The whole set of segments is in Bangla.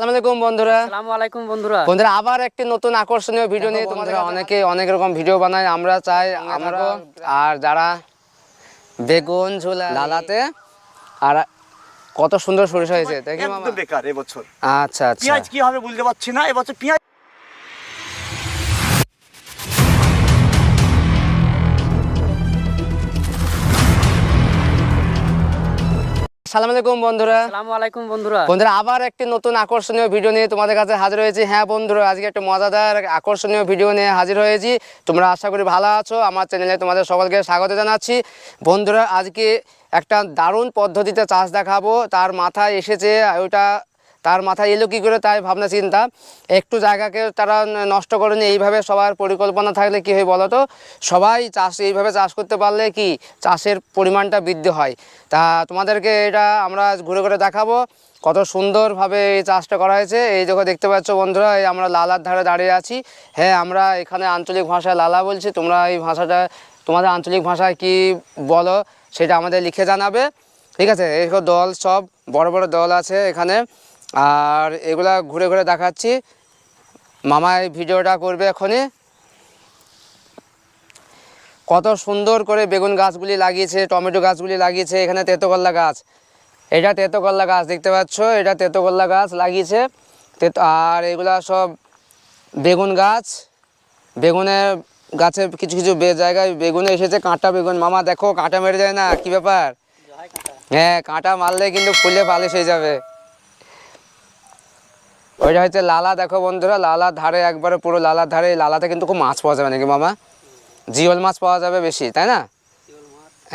আসসালামু আলাইকুম বন্ধুরা। আসসালামু আলাইকুম বন্ধুরা। বন্ধুরা আবার একটি নতুন আকর্ষণীয় ভিডিও নিয়ে তোমাদের অনেকে অনেক রকম ভিডিও বানায় আমরা চাই আমরা আর যারা বেগুন ঝোলা লালাতে আর কত সুন্দর সরিষা হয়েছে। দেখি মামা। বেকার এবছর। আচ্ছা আচ্ছা। পেঁয়াজ কি হবে বুঝতে পারছি না। এবছর পেঁয়াজ আসসালামু আলাইকুম বন্ধুরা। আলাইকুম বন্ধুরা। বন্ধুরা আবার একটি নতুন আকর্ষণীয় ভিডিও নিয়ে তোমাদের কাছে হাজির হয়েছি। হ্যাঁ বন্ধুরা আজকে একটা মজাদার আকর্ষণীয় ভিডিও নিয়ে হাজির হয়েছি। তোমরা আশা করি ভালো আছো। আমার চ্যানেলে তোমাদের সকলকে স্বাগত জানাচ্ছি। বন্ধুরা আজকে একটা দারুণ পদ্ধতিতে চাষ দেখাবো। তার মাথায় এসেছে ওইটা তার মাথায় এলো কী করে তাই ভাবনা চিন্তা। একটু জায়গাকে তারা নষ্ট করেনি এইভাবে সবার পরিকল্পনা থাকলে কী হয় বলো তো সবাই চাষ এইভাবে চাষ করতে পারলে কি চাষের পরিমাণটা বৃদ্ধি হয়। তা তোমাদেরকে এটা আমরা ঘুরে ঘুরে দেখাবো। কত সুন্দরভাবে এই চাষটা করা হয়েছে। এই দেখো দেখতে পাচ্ছ বন্ধুরা, এই আমরা লালার ধারে দাঁড়িয়ে আছি। হ্যাঁ আমরা এখানে আঞ্চলিক ভাষায় লালা বলছি। তোমরা এই ভাষাটা, তোমাদের আঞ্চলিক ভাষায় কি বলো সেটা আমাদের লিখে জানাবে। ঠিক আছে, এই দল সব, বড় বড় দল আছে এখানে। আর এগুলা ঘুরে ঘুরে দেখাচ্ছি। মামা এই ভিডিওটা করবে এখনই। কত সুন্দর করে বেগুন গাছগুলি লাগিয়েছে টমেটো গাছগুলি লাগিয়েছে এখানে তেতোকল্লা গাছ। এটা তেতোকল্লা গাছ দেখতে পাচ্ছ? এটা তেতোকল্লা গাছ লাগিয়েছে। তেতো আর এগুলা সব বেগুন গাছ। বেগুনের গাছে কিছু কিছু বে জায়গায় বেগুনে এসেছে কাঁটা বেগুন। মামা দেখো কাঁটা মেরে যায় না? কি ব্যাপার? হ্যাঁ কাঁটা মারলে কিন্তু ফুলে পালিশ হয়ে যাবে। ওইটা হচ্ছে লালা, দেখো বন্ধুরা লালার ধারে একবারে পুরো লালার ধারে লালাতে কিন্তু খুব মাছ পাওয়া যাবে নাকি মামা? জিওল মাছ পাওয়া যাবে বেশি, তাই না?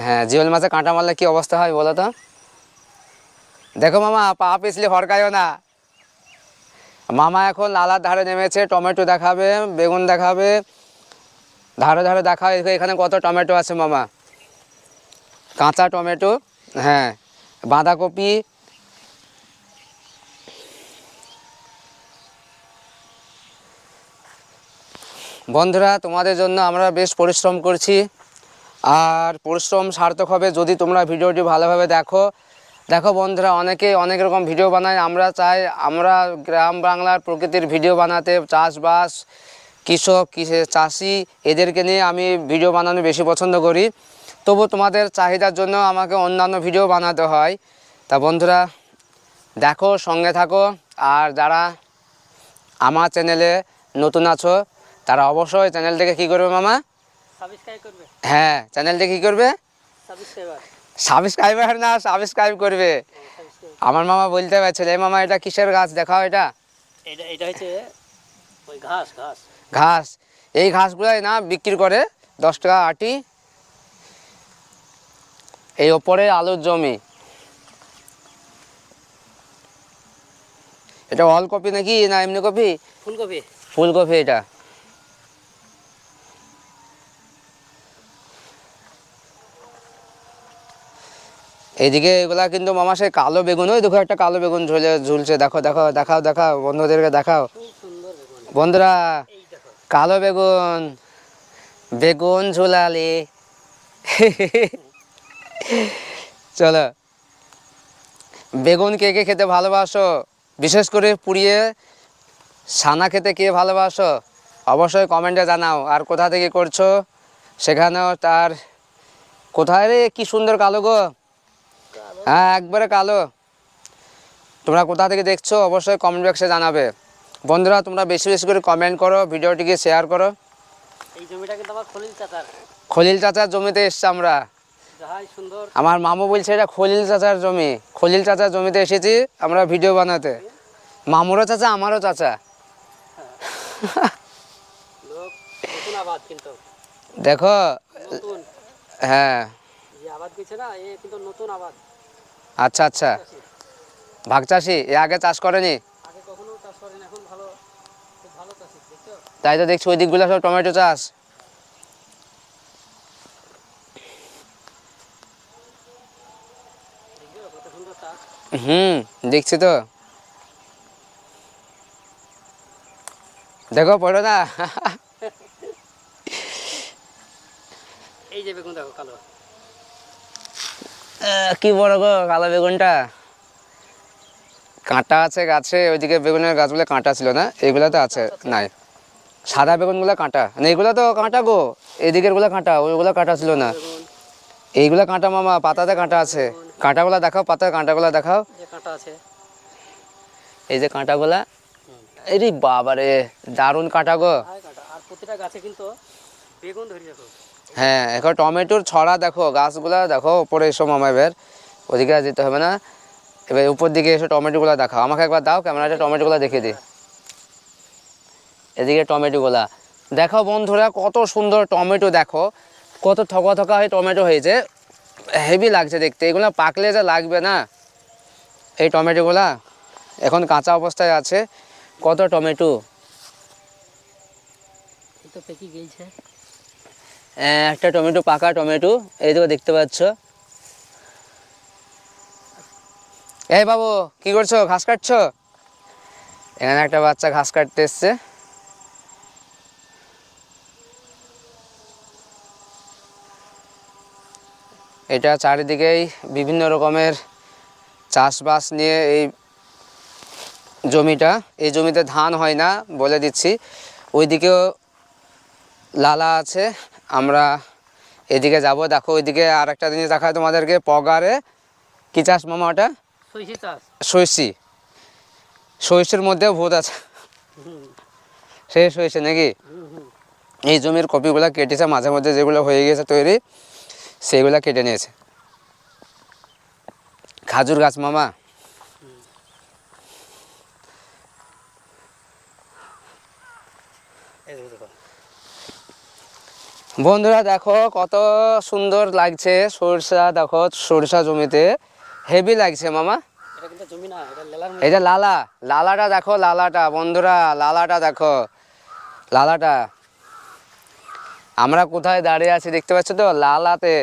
হ্যাঁ জিওল মাছে কাঁটা মারলে কি অবস্থা হয় বলো তো? দেখো মামা, পা পিছলে হরকায়ও না। মামা এখন লালার ধারে নেমেছে, টমেটো দেখাবে, বেগুন দেখাবে। ধারে ধারে দেখা এখানে কত টমেটো আছে মামা? কাঁচা টমেটো হ্যাঁ। বাঁধাকপি বন্ধুরা, তোমাদের জন্য আমরা বেশ পরিশ্রম করছি। আর পরিশ্রম সার্থক হবে যদি তোমরা ভিডিওটি ভালোভাবে দেখো। দেখো বন্ধুরা, অনেকে অনেক রকম ভিডিও বানায়। আমরা চাই আমরা গ্রাম বাংলার প্রকৃতির ভিডিও বানাতে, চাষবাস, কৃষক, কৃষি, চাষি, এদেরকে নিয়ে আমি ভিডিও বানানো বেশি পছন্দ করি। তবু তোমাদের চাহিদার জন্য আমাকে অন্যান্য ভিডিও বানাতে হয়। তা বন্ধুরা, দেখো, সঙ্গে থাকো। আর যারা আমার চ্যানেলে নতুন আছো তারা অবশ্যই চ্যানেলটাকে কী করবে মামা? হ্যাঁ চ্যানেলটা কী করবে? সাবস্ক্রাইবার না সাবস্ক্রাইব করবে। আমার মামা বলতে পারছিল এই মামা এটা কিসের গাছ দেখাও এটা। এটা এটা হচ্ছে ওই ঘাস ঘাস। ঘাস। এই ঘাসগুলাই না বিক্রি করে দশ টাকা আটি। এই ওপরে আলুর জমি। এটা অল কপি নাকি না এমনি কপি? ফুলকপি। ফুলকপি এটা। এইদিকে এগুলা কিন্তু মামা সেই কালো বেগুন, ওই দেখো একটা কালো বেগুন ঝুলে ঝুলছে। দেখো দেখো, দেখাও দেখাও, বন্ধুদেরকে দেখাও। বন্ধুরা, কালো বেগুন বেগুন ঝুলালি। চলো, বেগুন কে কে খেতে ভালোবাসো? বিশেষ করে পুড়িয়ে সানা খেতে কে ভালোবাসো? অবশ্যই কমেন্টে জানাও। আর কোথা থেকে করছ? সেখানেও তার কোথায় রে? কি সুন্দর কালো গো। হ্যাঁ একবারে কালো। তোমরা কোথা থেকে দেখছ অবশ্যই কমেন্ট বক্সে জানাবে। বন্ধুরা তোমরা বেশি বেশি করে কমেন্ট করো ভিডিওটিকে শেয়ার করো। এই জমিটা কিন্তু আমার খলিল চাচার। খলিল চাচার জমিতে এসছি আমরা। আমার মামু বলছে এটা খলিল চাচার জমি। খলিল চাচার জমিতে এসেছি আমরা ভিডিও বানাতে। মামুরও চাচা আমারও চাচা। দেখো হ্যাঁ। আবাদ না এ কিন্তু নতুন আবাদ। আচ্ছা আচ্ছা। ভাগ চাষি এ আগে চাষ করেনি? তাই তো দেখছি ওই দিকগুলো সব টমেটো চাষ। হুম দেখছি তো। দেখো পড়ো না। এই যে বেগুন দেখো কালো। কি বড় গো কালো বেগুনটা? কাঁটা আছে গাছে ওইদিকে বেগুনের গাছগুলো কাঁটা ছিল না এগুলো তো আছে নাই। সাদা বেগুনগুলো কাঁটা। না এগুলো তো কাঁটা গো এদিকেরগুলো কাঁটা ওইগুলো কাঁটা ছিল না। এইগুলো কাঁটা মামা পাতাতে কাঁটা আছে। কাঁটাগুলো দেখাও পাতার কাঁটাগুলো দেখাও। যে কাঁটা আছে। এই যে কাঁটাগুলা। এরে বাবারে দারুণ কাঁটা গো। আর প্রতিটা গাছে কিন্তু বেগুন ধরে রাখো। হ্যাঁ এখন টমেটোর ছড়া দেখো, গাছগুলা দেখো, উপরে এসো মামা এবার। ওদিকে যেতে হবে না। এবার উপর দিকে এসে টমেটোগুলো দেখাও। আমাকে একবার দাও, ক্যামেরাটা টমেটোগুলো দেখে দিই এদিকে টমেটোগুলা। দেখো বন্ধুরা, কত সুন্দর টমেটো দেখো। কত থকা থকা হয়ে টমেটো হয়েছে। হেভি লাগছে দেখতে। এগুলো পাকলে যা লাগবে না। এই টমেটোগুলা এখন কাঁচা অবস্থায় আছে। কত টমেটো? একটা টমেটো, পাকা টমেটো, এই দেখতে পাচ্ছ। এই বাবু, কি করছ? ঘাস কাটছো? এখানে একটা বাচ্চা ঘাস কাটতে এসছে। এটা চারিদিকেই বিভিন্ন রকমের চাষবাস নিয়ে এই জমিটা, এই জমিতে ধান হয় না বলে দিচ্ছি। ওইদিকেও লালা আছে। আমরা এদিকে যাব। দেখো ওইদিকে আর একটা জিনিস দেখায় তোমাদেরকে পগারে। কি চাষ মামা ওটা? সৈসি সৈসের মধ্যেও ভূত আছে। শেষ হয়েছে নাকি? এই জমির কপিগুলো কেটেছে মাঝে মধ্যে যেগুলো হয়ে গেছে তৈরি সেগুলো কেটে নিয়েছে। খাজুর গাছ মামা এই দেখো দেখো বন্ধুরা দেখো কত সুন্দর লাগছে সরষা দেখো সরষা জমিতে। হেভি লাগছে মামা। এটা লালা লালাটা দেখো লালাটা। বন্ধুরা লালাটা দেখো লালাটা। আমরা কোথায় দাঁড়িয়ে আছি দেখতে পাচ্ছ তো? লালাতে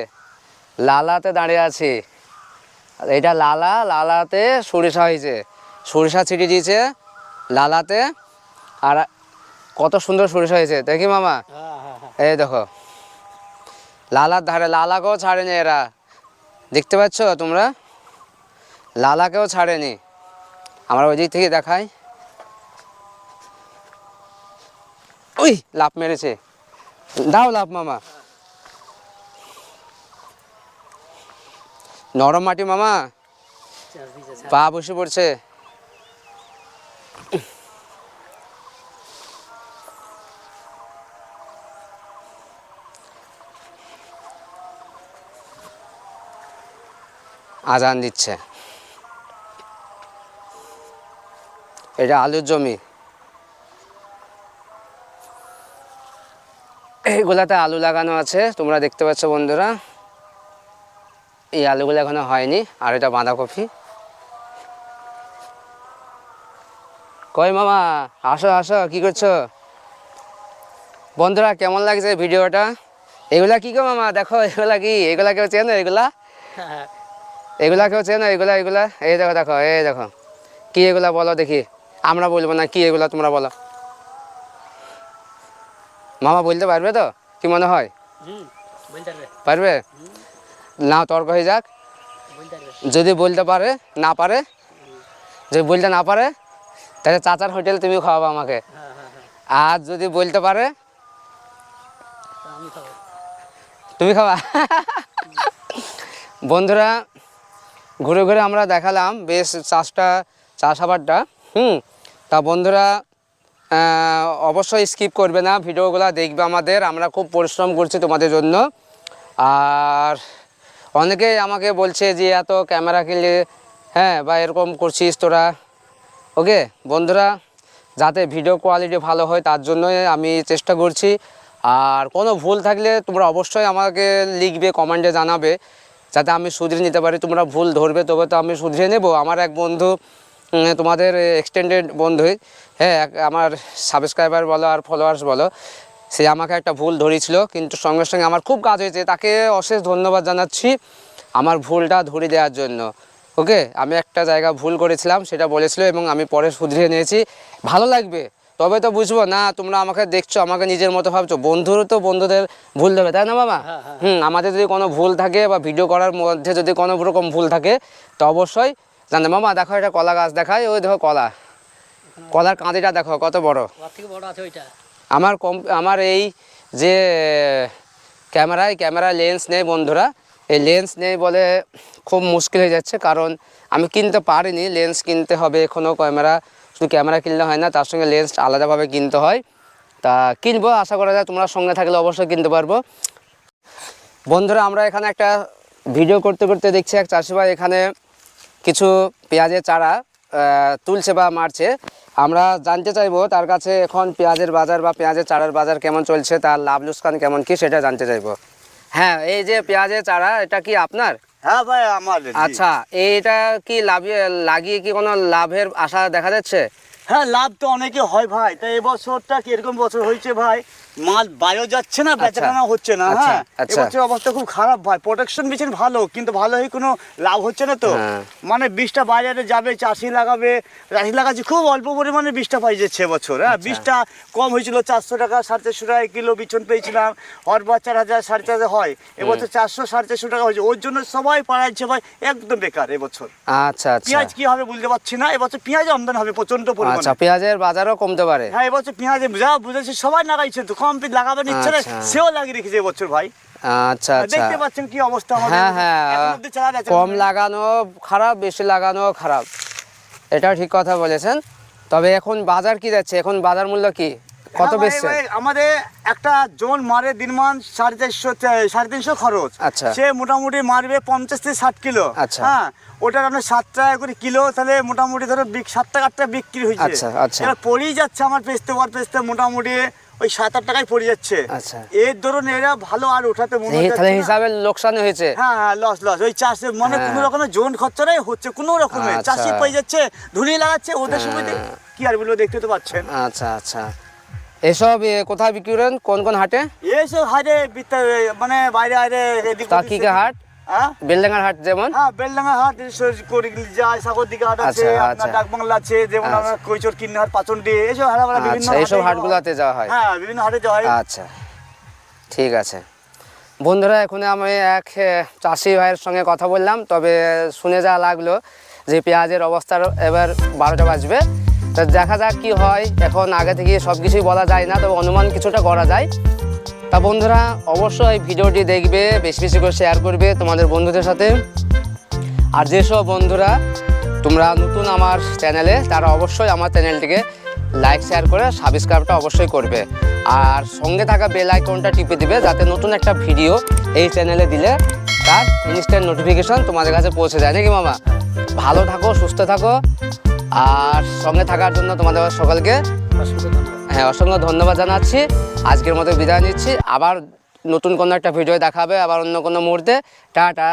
লালাতে দাঁড়িয়ে আছি। এটা লালা লালাতে সরিষা হয়েছে। সরিষা ছিটিয়ে দিয়েছে লালাতে। আর কত সুন্দর সরিষা হয়েছে। দেখি মামা। হ্যাঁ হ্যাঁ হ্যাঁ। এই দেখো। লালার ধারে লালাকেও ছাড়েনি এরা। দেখতে পাচ্ছ তোমরা? লালাকেও ছাড়েনি। আমরা ওই দিক থেকে দেখাই। ওই লাভ মেরেছে। দাও লাভ মামা। নরম মাটি মামা। পা বসে পড়ছে। আজান দিচ্ছে। এটা আলুর জমি। এইগুলাতে আলু লাগানো আছে, তোমরা দেখতে পাচ্ছ বন্ধুরা। এই আলুগুলো এখনও হয়নি, আর এটা বাঁধাকপি। কই মামা, আসো আসো, কি করছ? বন্ধুরা, কেমন লাগছে ভিডিওটা? এগুলা কি গো মামা? দেখো, এগুলা কি? এগুলা কেউ চেনো, এগুলা? এগুলা কেউ চেনো এগুলা এগুলা। এই দেখো দেখো এই দেখো। কি এগুলা বলো দেখি। আমরা বলব না কি এগুলা তোমরা বলো। মামা বলতে পারবে তো? কি মনে হয়? পারবে। না তর্ক হয়ে যাক। যদি বলতে পারে না পারে যদি বলতে না পারে তাহলে চাচার হোটেল তুমি খাওয়াবো আমাকে। হ্যাঁ হ্যাঁ হ্যাঁ। আর যদি বলতে পারে তুমি খাওয়া বন্ধুরা ঘুরে ঘুরে আমরা দেখালাম বেশ চাষটা চাষাবাদটা হুম, তা বন্ধুরা অবশ্যই স্কিপ করবে না, ভিডিওগুলো দেখবে আমাদের, আমরা খুব পরিশ্রম করছি তোমাদের জন্য। আর অনেকেই আমাকে বলছে যে, এত ক্যামেরা কিনলে হ্যাঁ বা এরকম করছিস তোরা? ওকে, বন্ধুরা, যাতে ভিডিও কোয়ালিটি ভালো হয়, তার জন্যই আমি চেষ্টা করছি। আর কোনো ভুল থাকলে তোমরা অবশ্যই আমাকে লিখবে কমেন্টে জানাবে। যাতে আমি শুধরে নিতে পারি, তোমরা ভুল ধরবে, তবে তো আমি শুধরে নেব। আমার এক বন্ধু তোমাদের এক্সটেন্ডেড বন্ধুই হ্যাঁ আমার সাবস্ক্রাইবার বলো আর ফলোয়ার্স বলো, সে আমাকে একটা ভুল ধরেছিল, কিন্তু সঙ্গে সঙ্গে আমার খুব কাজ হয়েছে। তাকে অশেষ ধন্যবাদ জানাচ্ছি আমার ভুলটা ধরে দেওয়ার জন্য। ওকে আমি একটা জায়গা ভুল করেছিলাম, সেটা বলেছিল এবং আমি পরে শুধরিয়ে নিয়েছি। ভালো লাগবে। তবে তো বুঝব না তোমরা আমাকে দেখছ আমাকে নিজের মতো ভাবছ। বন্ধুর তো বন্ধুদের ভুল দেবে তাই না বাবা? হ্যাঁ, হ্যাঁ। হুম আমাদের যদি কোনো ভুল থাকে বা ভিডিও করার মধ্যে যদি কোনো রকম ভুল থাকে তো অবশ্যই জানে মামা দেখো এটা কলা গাছ দেখায় ওই দেখো কলা। কলার কাঁদিটা দেখো কত বড়। আমার কম আমার এই যে ক্যামেরায় ক্যামেরা লেন্স নেই বন্ধুরা। এই লেন্স নেই বলে খুব মুশকিল হয়ে যাচ্ছে কারণ আমি কিনতে পারিনি লেন্স কিনতে হবে এখনও ক্যামেরা। শুধু ক্যামেরা কিনলে হয় না, তার সঙ্গে লেন্স আলাদাভাবে কিনতে হয়। তা কিনবো, আশা করা যায় তোমরা সঙ্গে থাকলে অবশ্যই কিনতে পারব। বন্ধুরা, আমরা এখানে একটা ভিডিও করতে করতে দেখছি এক চাষি ভাই এখানে কিছু পেঁয়াজের চারা তুলছে বা মারছে। আমরা জানতে চাইব তার কাছে এখন পেঁয়াজের বাজার বা পেঁয়াজের চারার বাজার কেমন চলছে, তার লাভ লুসকান কেমন কি সেটা জানতে চাইব। হ্যাঁ এই যে পেঁয়াজের চারা, এটা কি আপনার? হ্যাঁ ভাই আমাদের আচ্ছা এটা কি লাগিয়ে কি কোনো লাভের আশা দেখা যাচ্ছে? হ্যাঁ লাভ তো অনেকে হয় ভাই। তা এবছরটা কীরকম বছর হয়েছে ভাই? মাল বায়ো যাচ্ছে না বেচাকেনা হচ্ছে না আচ্ছা, হ্যাঁ? আচ্ছা। এবছর অবস্থা খুব খারাপ ভাই। প্রোটেকশন বিছেন ভালো কিন্তু ভালো হয়ে কোনো লাভ হচ্ছে না তো। হ্যাঁ। মানে বীজটা বাজারে যাবে চাষি লাগাবে চাষি লাগাচ্ছে খুব অল্প পরিমাণে বীজটা পাই যাচ্ছে এবছর হ্যাঁ? আচ্ছা। বীজটা কম হয়েছিল চারশো টাকা সাড়ে চারশো টাকা কিলো বিচন পেয়েছিলাম। হরবার চার হাজার সাড়ে চার হাজার হয়। এবছর চারশো সাড়ে চারশো টাকা হয়েছে। ওর জন্য সবাই পাড়াচ্ছে ভাই একদম বেকার এবছর। আচ্ছা আচ্ছা। পেঁয়াজ কি হবে বুঝতে পারছি না এবছর পেঁয়াজ আমদানি হবে প্রচণ্ড পরিমাণে। আচ্ছা পেঁয়াজের বাজারও কমতে পারে। হ্যাঁ এবছর পেঁয়াজে যা বুঝেছি সবাই লাগাইছে তো কম লাগাবেন ইচ্ছে আচ্ছা। সেও লাগিয়ে রেখেছে এবছর ভাই। আচ্ছা আচ্ছা। দেখতে পাচ্ছেন কি অবস্থা হ্যাঁ হ্যাঁ কম লাগানো খারাপ বেশি লাগানো খারাপ। এটা ঠিক কথা বলেছেন। তবে এখন বাজার কি যাচ্ছে? এখন বাজার মূল্য কি? কত হ্যাঁ আমাদের একটা জোন মারে দিনমান সাড়ে চারশো সাড়ে তিনশো খরচ আচ্ছা। সে মোটামুটি মারবে পঞ্চাশ থেকে ষাট কিলো আচ্ছা। হ্যাঁ ওটার আপনার সাত টাকা করে কিলো তাহলে মোটামুটি ধরো সাত টাকা বিক্রি হয়েছে আচ্ছা, আচ্ছা। পড়েই যাচ্ছে আমার পেস্তে ওর পেস্তে মোটামুটি ওই সাত আট টাকায় পড়ে যাচ্ছে আচ্ছা। এর ধরুন এরা ভালো আর ওঠাতে মনে হচ্ছে হিসাবে লোকসান হয়েছে হ্যাঁ হ্যাঁ লস লস ওই চাষে মানে হ্যাঁ। কোনো রকমের জোন খরচা নেই হচ্ছে কোনো রকমের। চাষি পেয়ে যাচ্ছে ধুনিয়ে লাগাচ্ছে ওদের সুবিধে কি আর বলব দেখতে তো পাচ্ছেন আচ্ছা আচ্ছা এসব কোথায় বিক্রি করেন? কোন কোন হাটে? এইসব হাটে মানে বাইরে বাইরে এদিক কি কি হাট? হ্যাঁ? বেলডাঙ্গার হাট যেমন? হ্যাঁ হাট করে যায় সাগরদিকে হাট আছে আচ্ছা, আপনার আচ্ছা। ডাকবাংলা আছে যেমন আচ্ছা। কৈচর পাচন্ডি এইসব বিভিন্ন এইসব হাটগুলোতে যাওয়া হয়। হ্যাঁ বিভিন্ন হাটে যাওয়া হয়। আচ্ছা ঠিক আছে। বন্ধুরা এখন আমি এক চাষি ভাইয়ের সঙ্গে কথা বললাম তবে শুনে যা লাগল যে পেঁয়াজের অবস্থার এবার বারোটা বাজবে। তা দেখা যাক কি হয়। এখন আগে থেকে সব কিছুই বলা যায় না, তবে অনুমান কিছুটা করা যায়। তা বন্ধুরা, অবশ্যই ভিডিওটি দেখবে, বেশি বেশি করে শেয়ার করবে তোমাদের বন্ধুদের সাথে। আর যেসব বন্ধুরা, তোমরা নতুন আমার চ্যানেলে তারা অবশ্যই আমার চ্যানেলটিকে লাইক শেয়ার করে সাবস্ক্রাইবটা অবশ্যই করবে। আর সঙ্গে থাকা বেল আইকনটা টিপে দিবে, যাতে নতুন একটা ভিডিও এই চ্যানেলে দিলে তার ইনস্ট্যান্ট নোটিফিকেশন তোমাদের কাছে পৌঁছে যায়। নাকি মামা? ভালো থাকো, সুস্থ থাকো। আর সঙ্গে থাকার জন্য তোমাদের সকলকে হ্যাঁ অসংখ্য ধন্যবাদ জানাচ্ছি। আজকের মতো বিদায় নিচ্ছি। আবার নতুন কোনো একটা ভিডিও দেখাবে, আবার অন্য কোনো মুহূর্তে। টাটা।